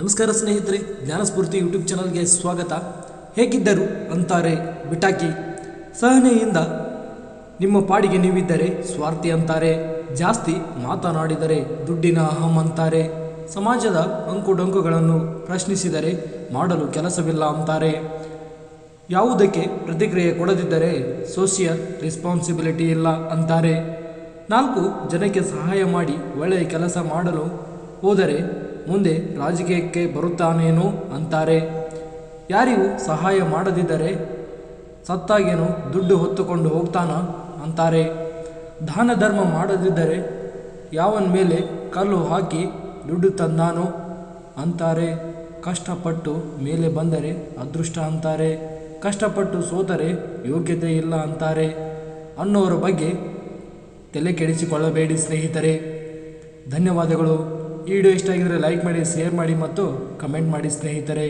ನಮಸ್ಕಾರ ಸ್ನೇಹಿತರೆ, ಜ್ಞಾನಸ್ಫೂರ್ತಿ ಯೂಟ್ಯೂಬ್ ಚಾನಲ್ಗೆ ಸ್ವಾಗತ. ಹೇಗಿದ್ದರು ಅಂತಾರೆ ಬಿಟಾಕಿ? ಸಹನೆಯಿಂದ ನಿಮ್ಮ ಪಾಡಿಗೆ ನೀವಿದ್ದರೆ ಸ್ವಾರ್ಥಿ ಅಂತಾರೆ, ಜಾಸ್ತಿ ಮಾತನಾಡಿದರೆ ದುಡ್ಡಿನ ಅಹಂ ಅಂತಾರೆ, ಸಮಾಜದ ಅಂಕುಡೊಂಕುಗಳನ್ನು ಪ್ರಶ್ನಿಸಿದರೆ ಮಾಡಲು ಕೆಲಸವಿಲ್ಲ ಅಂತಾರೆ. ಯಾವುದಕ್ಕೆ ಪ್ರತಿಕ್ರಿಯೆ ಕೊಡದಿದ್ದರೆ ಸೋಷಿಯಲ್ ರೆಸ್ಪಾನ್ಸಿಬಿಲಿಟಿ ಇಲ್ಲ ಅಂತಾರೆ. ನಾಲ್ಕು ಜನಕ್ಕೆ ಸಹಾಯ ಮಾಡಿ ಒಳ್ಳೆಯ ಕೆಲಸ ಮಾಡಲು ಹೋದರೆ ಮುಂದೆ ರಾಜಕೀಯಕ್ಕೆ ಬರುತ್ತಾನೇನೋ ಅಂತಾರೆ. ಯಾರಿಗೂ ಸಹಾಯ ಮಾಡದಿದ್ದರೆ ಸತ್ತಾಗೇನು ದುಡ್ಡು ಹೊತ್ತುಕೊಂಡು ಹೋಗ್ತಾನ ಅಂತಾರೆ. ದಾನ ಧರ್ಮ ಮಾಡದಿದ್ದರೆ ಯಾವನ ಮೇಲೆ ಕಲ್ಲು ಹಾಕಿ ದುಡ್ಡು ತಂದಾನೋ ಅಂತಾರೆ. ಕಷ್ಟಪಟ್ಟು ಮೇಲೆ ಬಂದರೆ ಅದೃಷ್ಟ ಅಂತಾರೆ. ಕಷ್ಟಪಟ್ಟು ಸೋತರೆ ಯೋಗ್ಯತೆ ಇಲ್ಲ ಅಂತಾರೆ. ಅನ್ನೋರ ಬಗ್ಗೆ ತಲೆ ಕೆಡಿಸಿಕೊಳ್ಳಬೇಡಿ ಸ್ನೇಹಿತರೆ. ಧನ್ಯವಾದಗಳು. ಈ ವಿಡಿಯೋ ಇಷ್ಟ ಆಗಿದರೆ ಲೈಕ್ ಮಾಡಿ ಶೇರ್ ಮಾಡಿ ಮತ್ತು ಕಮೆಂಟ್ ಮಾಡಿ ಸ್ನೇಹಿತರೆ.